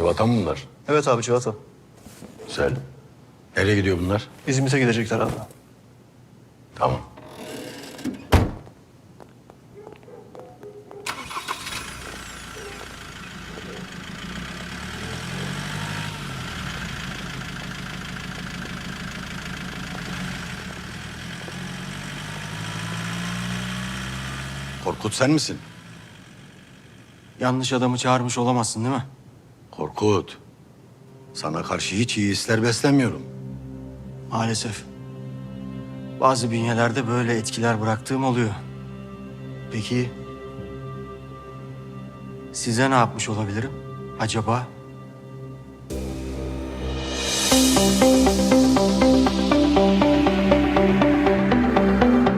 Civata mı bunlar? Evet abi Çivata. Güzel. Nereye gidiyor bunlar? İzmit'e gidecekler abi. Tamam. Korkut sen misin? Yanlış adamı çağırmış olamazsın değil mi? Korkut. Sana karşı hiç iyi hisler beslemiyorum. Maalesef. Bazı bünyelerde böyle etkiler bıraktığım oluyor. Peki size ne yapmış olabilirim acaba?